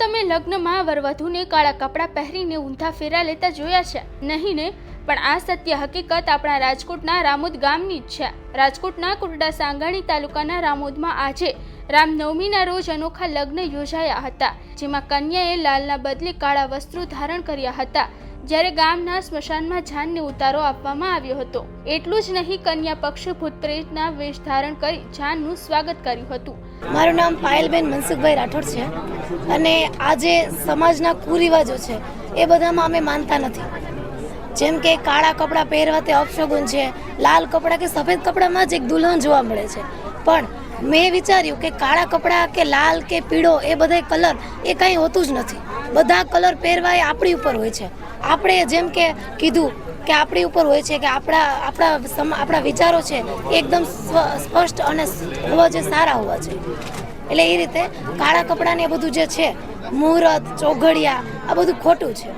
વર વધુને કાળા કપડાં પહેરીને ઊંધા ફેરા લેતા જોયા છે? નહીં ને? પણ આ સત્ય હકીકત આપણા રાજકોટના રામોદ ગામની જ છે. રાજકોટના કુરડા સાંગાણી તાલુકાના રામોદમાં આજે રામનવમીના રોજ અનોખા લગ્ન યોજાયા હતા, જેમાં કન્યાએ લાલના બદલે કાળા વસ્ત્રો ધારણ કર્યા હતા. જ્યારે ગામના સ્મશાનમાં જાનને ઉતારો આપવામાં આવ્યો હતો. એટલું જ નહીં, કન્યા પક્ષ ભૂતપ્રેતના વેશ ધારણ કરી જાનનું સ્વાગત કર્યું હતું. મારું નામ પાયલબેન મનસુખભાઈ રાઠોડ છે અને આજે સમાજના કુરિવાજો છે, એ બધામાં અમે માનતા નથી. જેમ કે કાળા કપડાં પહેરવા તે અપશગુન છે, લાલ કપડાં કે સફેદ કપડામાં જ એક દુલ્હન જોવા મળે છે. પણ મેં વિચાર્યું કે કાળા કપડાં કે લાલ કે પીળો એ બધા કલર એ કાંઈ હોતું જ નથી. બધા કલર પહેરવા એ આપણી ઉપર હોય છે. આપણે જેમ કે કીધું કે આપણી ઉપર હોય છે કે આપણા આપણા સમ, આપણા વિચારો છે એકદમ સ્પષ્ટ અને હોવા જે સારા હોવા છે. એટલે એ રીતે કાળા કપડાને એ બધું જે છે, મુહૂર્ત, ચોઘડિયા, આ બધું ખોટું છે.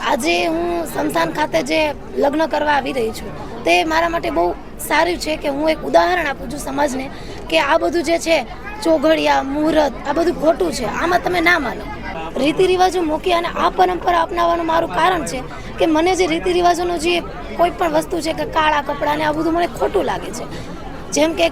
આજે હું સંસ્થાન ખાતે જે લગ્ન કરવા આવી રહી છું, તે મારા માટે બહુ સારું છે કે હું એક ઉદાહરણ આપું છું સમાજને કે આ બધું જે છે, ચોઘડિયા, મુહૂર્ત, આ બધું ખોટું છે, આમાં તમે ના માનો. રીતિ રિવાજો મૂકી અને આ પરંપરા અપનાવવાનું મારું કારણ છે કે મને જે રીતિ રિવાજોનું જે કોઈ પણ વસ્તુ છે કે કાળા કપડાં ને આ બધું મને ખોટું લાગે છે. જેમ કે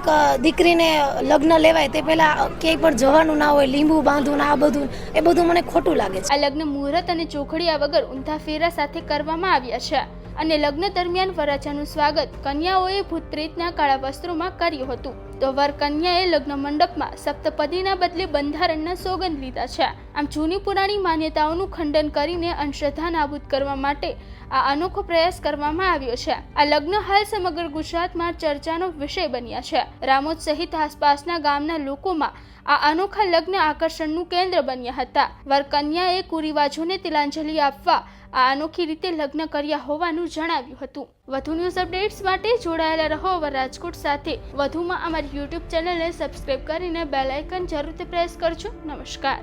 દીકરીને લગ્ન લેવાય તે પહેલા ક્યાંય પણ જવાનું ના હોય, લીંબુ બાંધવું આ બધું, એ બધું મને ખોટું લાગે છે. આ લગ્ન મુહૂર્ત અને ચોખડિયા વગર ઊંધા ફેરા સાથે કરવામાં આવ્યા છે અને લગ્ન દરમિયાન વરાજાનું સ્વાગત કન્યાઓએ ભૂત પ્રેતના કાળા વસ્ત્રોમાં કર્યું હતું. તો વર કન્યાએ લગ્ન મંડપમાં સપ્તપદીના બદલે બંધારણના સોગંદ લીધા છે. આમ જૂની પુરાણી માન્યતાઓનું ખંડન કરીને અંધશ્રદ્ધા નાબૂદ કરવા માટે આ અનોખો પ્રયાસ કરવામાં આવ્યો છે. આ લગ્ન હાલ સમગ્ર ગુજરાતમાં ચર્ચાનો વિષય બન્યા છે. રામોદ સહિત આસપાસના ગામના લોકોમાં આ અનોખા લગ્ન આકર્ષણનું કેન્દ્ર બન્યા હતા. વરકન્યાએ કુરિવાજોને તિલાંજલિ આપવા આ અનોખી રીતે લગ્ન કર્યા હોવાનું જણાવ્યું હતું. વધુ ન્યૂઝ અપડેટ્સ માટે જોડાયેલા રહો અવર રાજકોટ સાથે. વધુમાં અમારી યુટ્યુબ ચેનલને સબસ્ક્રાઇબ કરીને બેલ આઇકન જરૂરથી પ્રેસ કરજો. નમસ્કાર.